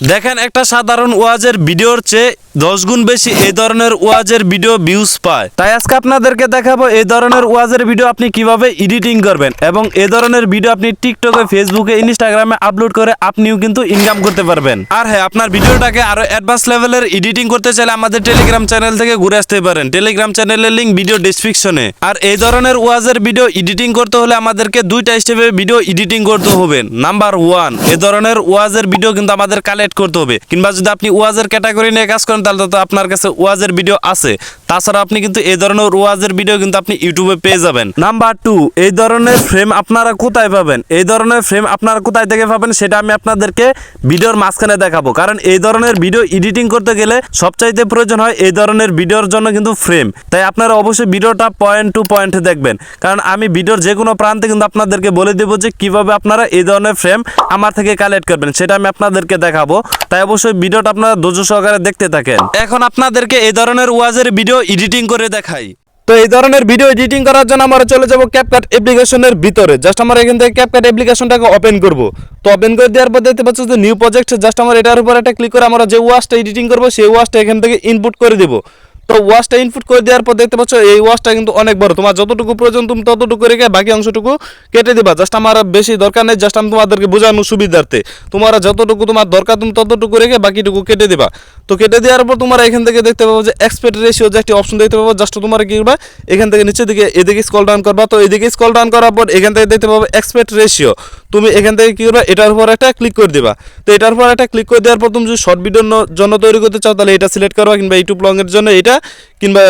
দেখেন, একটা সাধারণ ওয়াজের ভিডিওর চেয়ে দশ গুণ বেশি এই ধরনের ওয়াজের ভিডিও ভিউজ পায়। তাই আজকে আপনাদেরকে দেখাবো এই ধরনের ওয়াজের ভিডিও আপনি কীভাবে এডিটিং করবেন এবং এই ধরনের ভিডিও আপনি টিকটকে ফেসবুকে ইনস্টাগ্রামে আপলোড করে আপনিও কিন্তু ইনকাম করতে পারবেন। আর হ্যাঁ আপনার ভিডিওটাকে আরও অ্যাডভান্স লেভেলের এডিটিং করতে চাইলে আমাদের টেলিগ্রাম চ্যানেল থেকে ঘুরে আসতে পারেন। টেলিগ্রাম চ্যানেলের লিঙ্ক ভিডিও ডিসক্রিপশনে আর এই ধরনের ওয়াজের ভিডিও এডিটিং করতে হলে আমাদেরকে দুইটা স্টেপে ভিডিও এডিটিং করতে হবে। নাম্বার ওয়ান এই ধরনের ওয়াজের ভিডিও কিন্তু আমাদের কালেক্ট করতে হবে। কিংবা যদি আপনি ওয়াজের ক্যাটাগরি নিয়ে কাজ করেন, তাহলে তো আপনার কাছে ওয়াজের ভিডিও আছে। তাছাড়া আপনি কিন্তু এই ধরনের ওয়াজের ভিডিও কিন্তু আপনি ইউটিউবে পেয়ে যাবেন। নাম্বার টু এই ধরনের ফ্রেম আপনারা কোথায় পাবেন? এই ধরনের ফ্রেম আপনারা কোথায় থেকে পাবেন, সেটা আমি আপনাদেরকে ভিডিওর মাঝখানে দেখাবো। কারণ এই ধরনের ভিডিও এডিটিং করতে গেলে সবচাইতে প্রয়োজন হয় এই ধরনের ভিডিওর জন্য কিন্তু ফ্রেম তাই আপনারা অবশ্যই ভিডিওটা পয়েন্ট টু পয়েন্ট দেখবেন। কারণ আমি ভিডিওর যে কোনো প্রান্তে কিন্তু আপনাদেরকে বলে দেবো যে কীভাবে আপনারা এই ধরনের ফ্রেম আমার থেকে কালেক্ট করবেন, সেটা আমি আপনাদেরকে দেখাবো। তাই অবশ্যই ভিডিওটা আপনারা ধৈর্য সহকারে দেখতে থাকেন। এখন আপনাদেরকে এই ধরনের ওয়াজের ভিডিও এডিটিং করে দেখাই। তো এই ধরনের ভিডিও এডিটিং করার জন্য আমরা চলে যাব ক্যাপকাট অ্যাপ্লিকেশনের ভিতরে। জাস্ট আমরা এখান থেকে ক্যাপকাট অ্যাপ্লিকেশনটাকে ওপেন করব। তো ওপেন করে দেওয়ার পর দেখতে পাচ্ছ যে নিউ প্রজেক্ট জাস্ট আমরা এটার উপর একটা ক্লিক করে আমরা যে ওয়াজটা এডিটিং করব, সেই ওয়াশটা এখান থেকে ইনপুট করে দেব। তো ওয়াশটা ইনপুট করে দেওয়ার পর দেখতে পাচ্ছ, এই ওয়াশটা কিন্তু অনেক বড়। তোমার যতটুকু প্রয়োজন, তুমি ততটুকু রেখে বাকি অংশটুকু কেটে দিবা। জাস্ট আমার বেশি দরকার নেই জাস্ট আমি তোমাদেরকে বোঝানো সুবিধার্থে। তোমার যতটুকু তোমার দরকার, তুমি ততটুকু রেখে বাকিটুকু কেটে দিবা। তো কেটে দেওয়ার পর তোমরা এখান থেকে দেখতে পাবো যে এক্সপেক্ট রেশিও যে একটি অপশন দেখতে পাবো জাস্ট তোমার কি করবা, এখান থেকে নিচের দিকে এদিকে স্কল ডাউন করবা। তো এদিকে স্কল ডাউন করার পর এখান থেকে দেখতে পাবো এক্সপেক্ট রেশিও তুমি এখান থেকে কি করবা, এটার উপর একটা ক্লিক করে দিবা। তো এটার উপর একটা ক্লিক করে দেওয়ার পর তুমি যদি শর্ট ভিডিওর জন্য তৈরি করতে চাও, তাহলে এটা সিলেক্ট করবা কিংবা ইউটিউব লংয়ের জন্য এটা কিংবা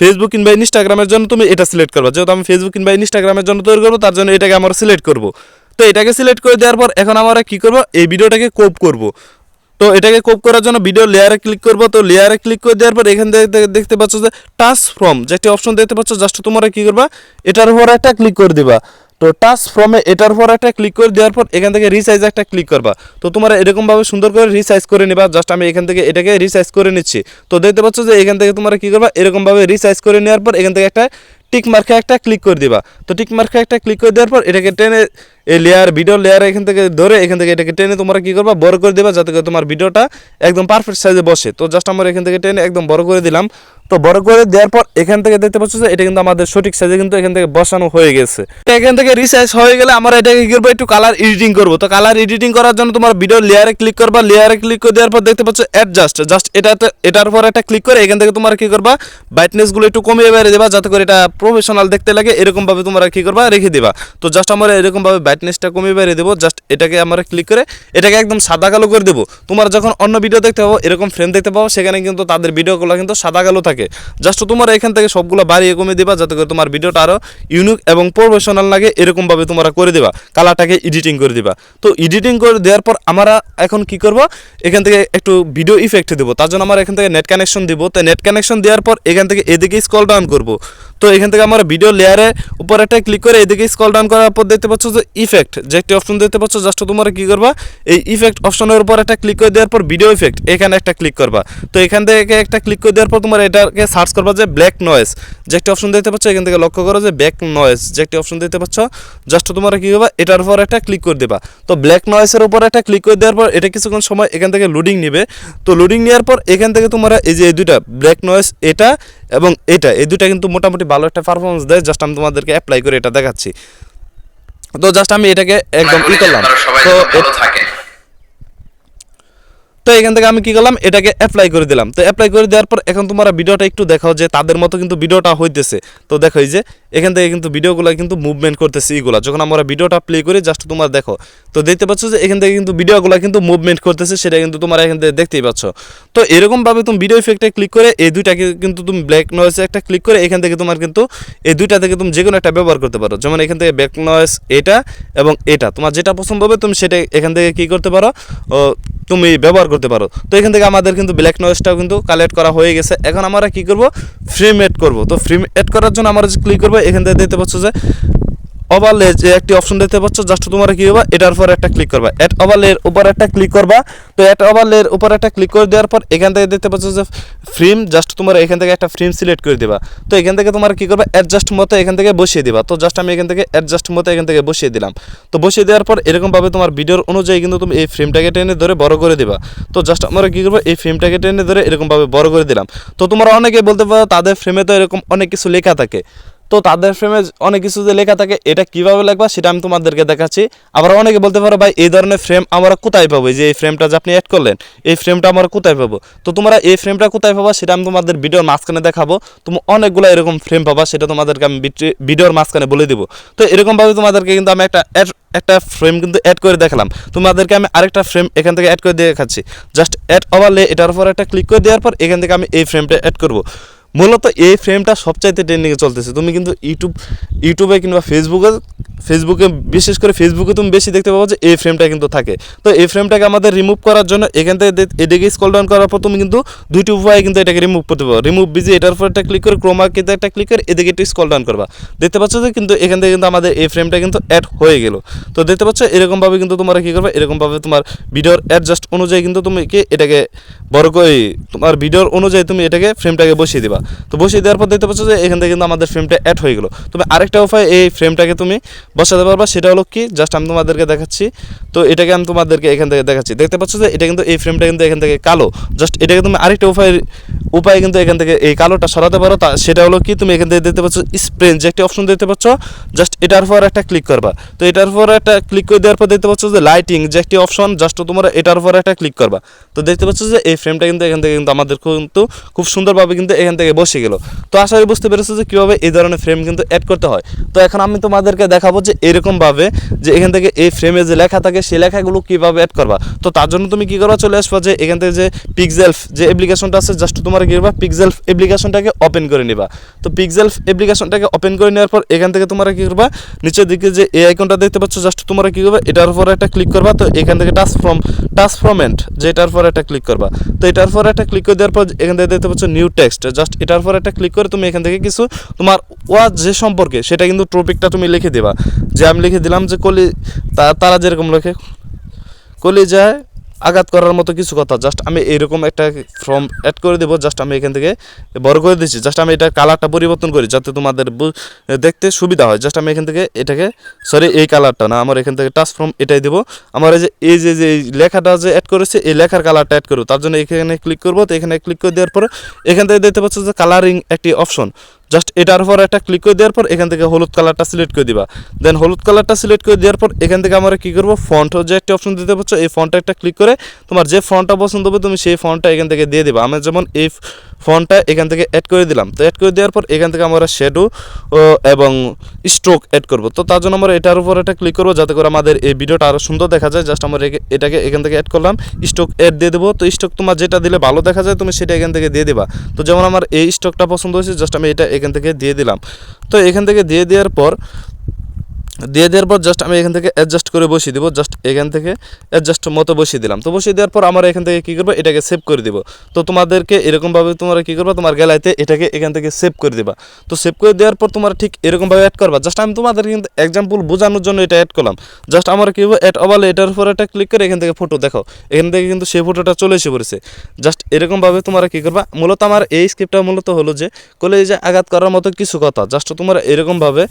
ফেসবুক কিংবা ইনস্টাগ্রামের জন্য তুমি এটা সিলেক্ট করবা। যেহেতু আমি ফেসবুক কিংবা ইনস্টাগ্রামের জন্য তৈরি করব, তার জন্য এটাকে আমরা সিলেক্ট করব। তো এটাকে সিলেক্ট করে দেওয়ার পর এখন আমরা কি করব? এই ভিডিওটাকে কোপ করব। তো এটাকে কোপ করার জন্য ভিডিও লেয়ারে ক্লিক করব। তো লেয়ারে ক্লিক করে দেওয়ার পর এখান থেকে দেখতে পাচ্ছ যে টাচ ফ্রম যে একটি অপশন দেখতে পাচ্ছ জাস্ট তোমরা কি করবা? এটার উপর একটা ক্লিক করে দিবা। তো টাচ ফ্রমে এটার পর একটা ক্লিক করে দেওয়ার পর এখান থেকে রিসাইজ একটা ক্লিক করবা। তো তোমরা এরকমভাবে সুন্দর করে রিসাইজ করে নেবা জাস্ট আমি এখান থেকে এটাকে রিসাইজ করে নিচ্ছি। তো দেখতে পাচ্ছ যে এখান থেকে তোমরা কী করবা, এরকমভাবে রিসাইজ করে নেওয়ার পর এখান থেকে একটা টিক মার্কে একটা ক্লিক করে দিবা। তো টিক মার্কে একটা ক্লিক করে দেওয়ার পর এটাকে টেনে এই লেয়ার ভিডিও লেয়ার এখান থেকে ধরে এখান থেকে এটাকে টেনে তোমরা কি করবা? বড় করে দিবা যাতে করে তোমার ভিডিওটা একদম পারফেক্ট সাইজে বসে। তো জাস্ট আমরা এখান থেকে টেনে একদম বড় করে দিলাম। তো বড় করে দেওয়ার পর এখান থেকে দেখতে পাচ্ছ যে এটা কিন্তু আমাদের সঠিক সাইজে কিন্তু এখান থেকে বসানো হয়ে গেছে। এখান থেকে রিসাইজ হয়ে গেলে আমরা এটাকে কি করব? একটু কালার এডিটিং করব। তো কালার এডিটিং করার জন্য তোমার ভিডিও লেয়ারে ক্লিক করবা। লেয়ারে ক্লিক করে দেওয়ার পর দেখতে পাচ্ছ অ্যাডজাস্ট জাস্ট এটা এটার উপর একটা ক্লিক করে এখান থেকে তোমার কি করবা? ব্রাইটনেসগুলো একটু কমিয়ে বেড়ে দেবা যাতে করে এটা প্রফেশনাল দেখতে লাগে। এরকম ভাবে তোমরা কি করবা? রেখে দিবা। তো জাস্ট আমরা এরকম ভাবে ব্রাইটনেসটা কমিয়ে বেড়ে দেবো জাস্ট এটাকে আমরা ক্লিক করে এটাকে একদম সাদা কালো করে দেবো। তোমার যখন অন্য ভিডিও দেখতে পাবো, এরকম ফ্রেম দেখতে পাবো, সেখানে কিন্তু তাদের ভিডিওগুলো কিন্তু সাদা কালো থাকে। জাস্ট তোমরা এখান থেকে সবগুলো বাড়িয়ে কমিয়ে দিবা, যাতে করে তোমার ভিডিওটা আরও ইউনিক এবং প্রফেশনাল লাগে, এরকমভাবে তোমরা করে দিবা কালারটাকে এডিটিং করে দিবা। তো এডিটিং করে দেওয়ার পর আমরা এখন কি করব, এখান থেকে একটু ভিডিও ইফেক্ট দেবো, তার জন্য আমরা এখান থেকে নেট কানেকশন দিব। তো নেট কানেকশন দেওয়ার পর এখান থেকে এদিকে স্কল ডাউন করব। তো এখান থেকে আমরা ভিডিও লেয়ারে উপর একটা ক্লিক করে এদিকে স্কল ডাউন করার পর দেখতে পাচ্ছ যে ইফেক্ট যে একটি অপশন দেখতে পাচ্ছ জাস্ট তোমরা কি করবা? এই ইফেক্ট অপশনের উপর একটা ক্লিক করে দেওয়ার পর ভিডিও ইফেক্ট এখানে একটা ক্লিক করবা। তো এখান থেকে একটা ক্লিক করে দেওয়ার পর তোমার এটাকে সার্চ করবা যে ব্ল্যাক নয়েস যে একটি অপশন দেখতে পাচ্ছ, এখান থেকে লক্ষ্য করো যে ব্ল্যাক নয়েস যে একটি অপশন দেখতে পাচ্ছ জাস্ট তোমরা কি করবা, এটার উপর একটা ক্লিক করে দেবা। তো ব্ল্যাক নয়েসের উপর একটা ক্লিক করে দেওয়ার পর এটা কিছুক্ষণ সময় এখান থেকে লোডিং নেবে। তো লোডিং নেওয়ার পর এখান থেকে তোমরা এই যে এই দুইটা ব্ল্যাক নয়েস এটা এবং এটা, এই দুটা কিন্তু মোটামুটি ভালো একটা পারফরমেন্স দেয় জাস্ট আমি তোমাদেরকে অ্যাপ্লাই করে এটা দেখাচ্ছি। তো জাস্ট আমি এটাকে একদম ই করলাম। তো ভালো থাকে। তো এখান থেকে আমি কি করলাম? এটাকে অ্যাপ্লাই করে দিলাম। তো অ্যাপ্লাই করে দেওয়ার পর এখন তোমরা ভিডিওটা একটু দেখাও যে তাদের মতো কিন্তু ভিডিওটা হইতেছে। তো দেখো এই যে, এখান থেকে কিন্তু ভিডিওগুলো কিন্তু মুভমেন্ট করতেছে এইগুলা। যখন আমরা ভিডিওটা প্লে করি জাস্ট তোমার দেখো। তো দেখতে পাচ্ছ যে এখান থেকে কিন্তু ভিডিওগুলো কিন্তু মুভমেন্ট করতেছে, সেটা কিন্তু তোমরা এখান থেকে দেখতেই পাচ্ছ। তো এরকমভাবে তুমি ভিডিও ইফেক্টে ক্লিক করে এই দুইটাকে কিন্তু তুমি ব্ল্যাক নয়েসে একটা ক্লিক করে এখান থেকে তোমার কিন্তু এই দুইটা থেকে তুমি যে কোনো একটা ব্যবহার করতে পারো। যেমন এখান থেকে ব্ল্যাক নয়েস এটা এবং এটা। তোমার যেটা পছন্দ হবে তুমি সেটা এখান থেকে কী করতে পারো? তুমি ব্যবহার করতে পারো। তো এখান থেকে আমাদের কিন্তু ব্ল্যাক নয়েসটাও কিন্তু কালেক্ট করা হয়ে গেছে। এখন আমরা কি করব? ফ্রেম এড করব। তো ফ্রেম এড করার জন্য আমরা যে ক্লিক করব, এখান থেকে দেখতে পাচ্ছ যে ওভারলে যে একটি অপশন দেখতে পাচ্ছ জাস্ট তোমরা কি হবে এটার উপর একটা ক্লিক করবা। অ্যাড ওভারলের উপর একটা ক্লিক করবা। তো অ্যাড ওভারলের উপর একটা ক্লিক করে দেওয়ার পর, এখান থেকে দেখতে পাচ্ছ যে ফ্রেম জাস্ট তোমার এখান থেকে একটা ফ্রেম সিলেক্ট করে দিবা। তো এখান থেকে তোমার কি করবে অ্যাডজাস্ট মতো এখান থেকে বসিয়ে দিবা। তো জাস্ট আমি এখান থেকে অ্যাডজাস্ট মতো এখান থেকে বসিয়ে দিলাম। তো বসিয়ে দেওয়ার পর, এরকমভাবে তোমার ভিডিওর অনুযায়ী কিন্তু তুমি এই ফ্রেমটাকে টেনে ধরে বড় করে দিবা। তো জাস্ট আমরা কি করব, এই ফ্রেমটাকে টেনে ধরে এরকমভাবে বড় করে দিলাম। তো তোমরা অনেকে বলতে পারো, তাদের ফ্রেমে তো এরকম অনেক কিছু লেখা থাকে। তো তাদের ফ্রেমে অনেক কিছু যে লেখা থাকে, এটা কীভাবে লাগবা সেটা আমি তোমাদেরকে দেখাচ্ছি। আবার অনেকে বলতে পারো, ভাই, এই ধরনের ফ্রেম আমরা কোথায় পাবো? যে এই ফ্রেমটা যে আপনি অ্যাড করলেন, এই ফ্রেমটা আমরা কোথায় পাবো? তো তোমরা এই ফ্রেমটা কোথায় পাবা সেটা আমি তোমাদের ভিডিওর মাঝখানে দেখাবো। তুমি অনেকগুলো এরকম ফ্রেম পাবা, সেটা তোমাদেরকে আমি ভিডিওর মাঝখানে বলে দেবো। তো এরকমভাবে তোমাদেরকে কিন্তু আমি একটা add- একটা ফ্রেম কিন্তু অ্যাড করে দেখালাম। তোমাদেরকে আমি আরেকটা ফ্রেম এখান থেকে অ্যাড করে দেখাচ্ছি। জাস্ট অ্যাড ওভারলে এটার উপর একটা ক্লিক করে দেওয়ার পর এখান থেকে আমি এই ফ্রেমটা অ্যাড করব। মূলত এই ফ্রেমটা সবচাইতে ট্রেন্ডিংয়ে চলতেছে। তুমি কিন্তু ইউটিউব ইউটিউবে কিংবা ফেসবুকে ফেসবুকে বিশেষ করে ফেসবুকে তুমি বেশি দেখতে পাবো যে এই ফ্রেমটা কিন্তু থাকে। তো এই ফ্রেমটাকে আমাদের রিমুভ করার জন্য এখান থেকে এদিকে স্কল ডাউন করার পর তুমি কিন্তু দুইটি উপায়ে কিন্তু এটাকে রিমুভ করতে পারো। রিমুভ বিজি এটার উপর একটা ক্লিক করে ক্রোমা কিন্তু একটা ক্লিক করে এদিকে একটু স্কল ডাউন করবা। দেখতে পাচ্ছ যে কিন্তু এখান থেকে কিন্তু আমাদের এই ফ্রেমটা কিন্তু অ্যাড হয়ে গেল। তো দেখতে পাচ্ছ এরকমভাবে কিন্তু তোমরা কী করবে? এরকমভাবে তোমার ভিডিওর অ্যাডজাস্ট অনুযায়ী কিন্তু তুমি কি এটাকে বড় করে তোমার ভিডিওর অনুযায়ী তুমি এটাকে ফ্রেমটাকে বসিয়ে দিবা। তো বসিয়ে দেওয়ার পর দেখতে পাচ্ছ যে এখান থেকে কিন্তু আমাদের ফ্রেমটা অ্যাড হয়ে গেলো। তুমি আরেকটা উপায় এই ফ্রেমটাকে তুমি বসাতে পারবা, সেটা হলো কি জাস্ট আমি তোমাদেরকে দেখাচ্ছি। তো এটাকে আমি তোমাদেরকে এখান থেকে দেখাচ্ছি। দেখতে পাচ্ছ যে এটা কিন্তু এই ফ্রেমটা কিন্তু এখান থেকে কালো। জাস্ট এটাকে তুমি আরেকটা উপায় উপায় কিন্তু এখান থেকে এই কালোটা সরাতে পারো। তা সেটা হলো কি, তুমি এখান থেকে দেখতে পাচ্ছ স্প্রেন যে একটি অপশন দেখতে পাচ্ছ জাস্ট এটার উপর একটা ক্লিক করবা। তো এটার উপর একটা ক্লিক করে দেওয়ার পর দেখতে পাচ্ছ যে লাইটিং যে একটি অপশন জাস্ট তোমরা এটার উপর একটা ক্লিক করবা। তো দেখতে পাচ্ছ যে এই ফ্রেমটা কিন্তু এখান থেকে কিন্তু আমাদের কিন্তু খুব সুন্দরভাবে কিন্তু এখান থেকে বসে গেল। তো আশা করি বুঝতে পেরেছ যে কীভাবে এই ধরনের ফ্রেম কিন্তু অ্যাড করতে হয়। তো এখন আমি তোমাদেরকে দেখাবো যে এরকমভাবে যে এখান থেকে এই ফ্রেমে যে লেখা থাকে, সেই লেখাগুলো কীভাবে অ্যাড করবা। তো তার জন্য তুমি কী করবা, চলে আসবা যে এখান থেকে যে পিকজেলফ যে অ্যাপ্লিকেশনটা আছে জাস্ট তোমার কী করবা পিক্সেলফ অ্যাপ্লিকেশনটাকে ওপেন করে নিবা। তো পিক্সেলফ অ্যাপ্লিকেশনটাকে ওপেন করে নেওয়ার পর এখান থেকে তোমরা কী করবা, নিচের দিকে যে এই আইকনটা দেখতে পাচ্ছ জাস্ট তোমরা কী করবা, এটার উপর একটা ক্লিক করবা। তো এখান থেকে টাচ ফ্রম টাচ ফ্রমেন্ট যে এটার উপর একটা ক্লিক করবা। তো এটার উপর একটা ক্লিক করে দেওয়ার পর এখান থেকে দেখতে পাচ্ছ নিউ টেক্সট জাস্ট এটার পর একটা ক্লিক করে তুমি এখান থেকে কিছু তোমার ওয়াজ যে সম্পর্কে, সেটা কিন্তু টপিকটা তুমি লিখে দেবা। যে আমি লিখে দিলাম যে কলি তারা যেরকম লেখে কলি যায় আঘাত করার মতো কিছু কথা। জাস্ট আমি এরকম একটা ফর্ম অ্যাড করে দেবো জাস্ট আমি এখান থেকে বড় করে দিচ্ছি জাস্ট আমি এটা কালারটা পরিবর্তন করি, যাতে তোমাদের দেখতে সুবিধা হয়। জাস্ট আমি এখান থেকে এটাকে সরি এই কালারটা না, আমার এখান থেকে টাচ ফর্ম এটাই দেবো। আমার এই যে এই যে যে লেখাটা যে অ্যাড করেছে, এই লেখার কালারটা অ্যাড করব। তার জন্য এখানে ক্লিক করব। তো এখানে ক্লিক করে দেওয়ার পরে, এখান থেকে দেখতে পাচ্ছ যে কালারিং একটি অপশন জাস্ট এটার উপর একটা ক্লিক করে দেওয়ার পর এখান থেকে হলুদ কালারটা সিলেক্ট করে দিবা। দেন হলুদ কালারটা সিলেক্ট করে দেওয়ার পর এখান থেকে আমরা কী করব? ফন্ট যে একটা অপশন দিতে পারছ, এই ফন্টটা একটা ক্লিক করে তোমার যে ফন্টটা পছন্দ হবে, তুমি সেই ফন্টটা এখান থেকে দিয়ে দিবা। আমি যেমন এই ফন্টটা এখান থেকে অ্যাড করে দিলাম। তো অ্যাড করে দেওয়ার পর এখান থেকে আমরা শ্যাডো এবং স্ট্রোক অ্যাড করব। তো তার জন্য আমরা এটার উপর একটা ক্লিক করব, যাতে করে আমাদের এই ভিডিওটা আরও সুন্দর দেখা যায়। জাস্ট আমরা এটাকে এখান থেকে অ্যাড করলাম স্টক অ্যাড দিয়ে দেবো। তো স্টক তোমার যেটা দিলে ভালো দেখা যায়, তুমি সেটা এখান থেকে দিয়ে দিবা। তো যেমন আমার এই স্টকটা পছন্দ হয়েছে জাস্ট আমি এটা এখান থেকে দিয়ে দিলাম। তো এখান থেকে দিয়ে দেওয়ার পর দিয়ে দেওয়ার পর জাস্ট আমি এখান থেকে অ্যাডজাস্ট করে বসিয়ে দেবো জাস্ট এখান থেকে অ্যাডজাস্ট মতো বসিয়ে দিলাম। তো বসিয়ে দেওয়ার পর আমরা এখান থেকে কী করব? এটাকে সেভ করে দিব। তো তোমাদেরকে এরকমভাবে তোমরা কী করবা? তোমার গ্যালারিতে এটাকে এখান থেকে সেভ করে দিবা। তো সেভ করে দেওয়ার পর তোমরা ঠিক এরকমভাবে অ্যাড করবা। জাস্ট আমি তোমাদের কিন্তু এক্সাম্পল বোঝানোর জন্য এটা অ্যাড করলাম। জাস্ট আমরা কী অ্যাড অবালে এটার উপর একটা ক্লিক করে এখান থেকে ফটো দেখো। এখান থেকে কিন্তু সেই ফটোটা চলে এসে পড়েছে। জাস্ট এরকমভাবে তোমরা কী করবা? মূলত আমার এই স্ক্রিপ্টটা মূলত হলো যে কলেজে আঘাত করার মতো কিছু কথা। জাস্ট তোমরা এরকমভাবে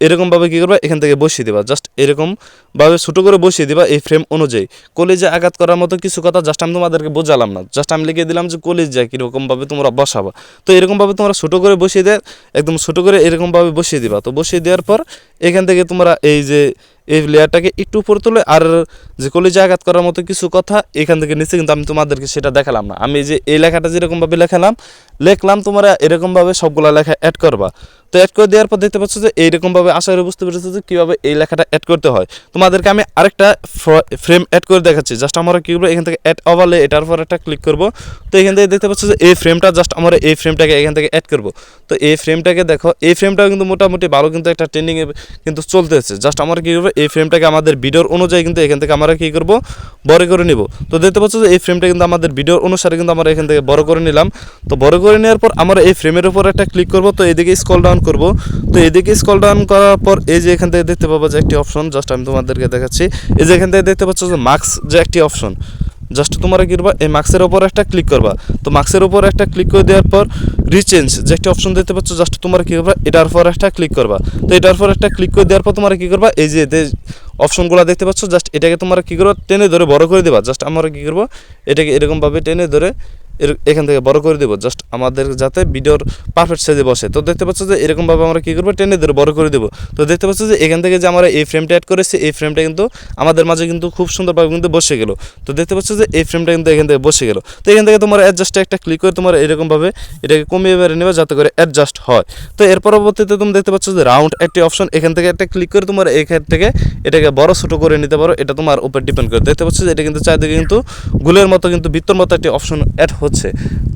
এরকমভাবে কী করবা? এখান থেকে বসিয়ে দিবা। জাস্ট এরকমভাবে ছোটো করে বসিয়ে দিবা এই ফ্রেম অনুযায়ী। কলেজে আঘাত করার মতো কিছু কথা জাস্ট আমি তোমাদেরকে বোঝালাম না। জাস্ট আমি লিখে দিলাম যে কলেজ যায় কীরকমভাবে তোমরা বসাবা। তো এরকমভাবে তোমরা ছোটো করে বসিয়ে দেয় একদম ছোটো করে এরকমভাবে বসিয়ে দিবা। তো বসিয়ে দেওয়ার পর এখান থেকে তোমরা এই যে এই লেয়ারটাকে একটু উপরে তুলে আর যে কলেজে আঘাত করার মতো কিছু কথা, এখান থেকে নিচে কিন্তু আমি তোমাদেরকে সেটা দেখালাম না। আমি যে এই লেখাটা যেরকমভাবে লেখালাম, লেখলাম তোমরা এরকমভাবে সবগুলা লেখা অ্যাড করবা। তো অ্যাড করে দেওয়ার পর দেখতে পাচ্ছ যে এইরকমভাবে আশা করি বুঝতে পেরেছ যে কীভাবে এই লেখাটা অ্যাড করতে হয়। তোমাদেরকে আমি আরেকটা ফ্রেম অ্যাড করে দেখাচ্ছি। জাস্ট আমরা কী করব, এখান থেকে অ্যাড ওভারলে এটার পর একটা ক্লিক করব। তো এখান থেকে দেখতে পাচ্ছ যে এই ফ্রেমটা জাস্ট আমরা এই ফ্রেমটাকে এখান থেকে অ্যাড করব। তো এই ফ্রেমটাকে দেখো, এই ফ্রেমটাও কিন্তু মোটামুটি ভালো কিন্তু একটা ট্রেন্ডিংয়ে কিন্তু চলতেছে। জাস্ট আমরা কী করব এই ফ্রেমটাকে আমাদের ভিডিওর অনুযায়ী কিন্তু এখান থেকে আমরা কী করব? বড় করে নিব। তো দেখতে পাচ্ছ যে এই ফ্রেমটা কিন্তু আমাদের ভিডিওর অনুসারে কিন্তু আমরা এখান থেকে বড় করে নিলাম। তো বড় করে নেওয়ার পর আমরা এই ফ্রেমের উপর একটা ক্লিক করব। তো এদিকে স্কল ডাউন করব। তো এদিকে স্কল ডাউন করার পর এই যে এখান থেকে দেখতে পাবো যে একটি অপশন জাস্ট আমি তোমাদেরকে দেখাচ্ছি। এই যে এখান থেকে দেখতে পাচ্ছ যে মাস্ক যে একটি অপশন জাস্ট তোমরা কি করবা এই মার্কসের উপর একটা ক্লিক করবা। তো মার্কসের উপর একটা ক্লিক করে দেওয়ার পর রিচেঞ্জ যে একটা অপশন দেখতে পাচ্ছ জাস্ট তোমরা কি করবা, এটার পর একটা ক্লিক করবা। তো এটার উপর একটা ক্লিক করে দেওয়ার পর তোমরা কি করবা, এই যে অপশনগুলো দেখতে পাচ্ছ জাস্ট এটাকে তোমরা কি করবা, টেনে ধরে বড় করে দেবা। জাস্ট আমরা কি করব, এটাকে এরকমভাবে টেনে ধরে এর এখান থেকে বড় করে দেবো। জাস্ট আমাদের যাতে ভিডিওর পারফেক্ট সাইজে বসে। তো দেখতে পাচ্ছ যে এরকমভাবে আমরা কী করব? টেনে ধরে বড় করে দেবো। তো দেখতে পাচ্ছ যে এখান থেকে যে আমরা এই ফ্রেমটা অ্যাড করেছি, এই ফ্রেমটা কিন্তু আমাদের মাঝে কিন্তু খুব সুন্দরভাবে কিন্তু বসে গেল। তো দেখতে পাচ্ছ যে এই ফ্রেমটা কিন্তু এখান থেকে বসে গেল। তো এখান থেকে তোমার অ্যাডজাস্টে একটা ক্লিক করে তোমার এরকমভাবে এটাকে কমিয়ে বেড়ে নেবে যাতে করে অ্যাডজাস্ট হয়। তো এর পরবর্তীতে তুমি দেখতে পাচ্ছ যে রাউন্ড একটি অপশন এখান থেকে একটা ক্লিক করে তোমার এখান থেকে এটাকে বড়, ছোটো করে নিতে পারো। এটা তোমার উপর ডিপেন্ড করে। দেখতে পাচ্ছ যে এটা কিন্তু চারিদিকে কিন্তু গুলের মতো কিন্তু বৃত্তর মতো একটি অপশন অ্যাড হচ্ছে।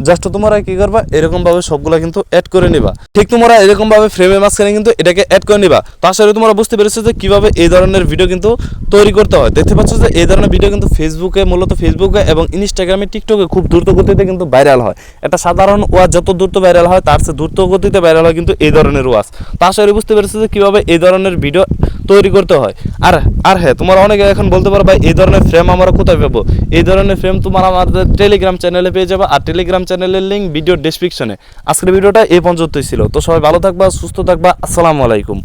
জাস্ট তোমরা কি করবা? এরকম ভাবে সবগুলা কিন্তু অ্যাড করে নিবা। ঠিক তোমরা এরকম ভাবে ফ্রেমের মাঝখানে কিন্তু এটাকে অ্যাড করে নিবা। তাছাড়া তোমরা বুঝতে পেরেছ যে কীভাবে এই ধরনের ভিডিও কিন্তু তৈরি করতে হয়। দেখতে পাচ্ছ যে এই ধরনের ভিডিও কিন্তু ফেসবুকে মূলত ফেসবুকে এবং ইনস্টাগ্রামে টিকটকে খুব দ্রুত গতিতে কিন্তু ভাইরাল হয়। একটা সাধারণ ওয়াজ যত দ্রুত ভাইরাল হয়, তার চেয়ে দ্রুত গতিতে ভাইরাল হয় কিন্তু এই ধরনের ওয়াজ। তাছাড়া বুঝতে পেরেছ যে কীভাবে এই ধরনের ভিডিও তৈরি করতে হয়। আর আর হ্যাঁ তোমার অনেকে এখন বলতে পারো, ভাই, এই ধরনের ফ্রেম আমরা কোথায় পাবো? এই ধরনের ফ্রেম তোমার আমাদের টেলিগ্রাম চ্যানেলে পেয়ে যাবে। আর টেলিগ্রাম চ্যানেলের লিঙ্ক ভিডিও ডেসক্রিপশনে আজকের ভিডিওটা এই পর্যন্তই ছিল। তো সবাই ভালো থাকবা, সুস্থ থাকবা। আসসালামু আলাইকুম।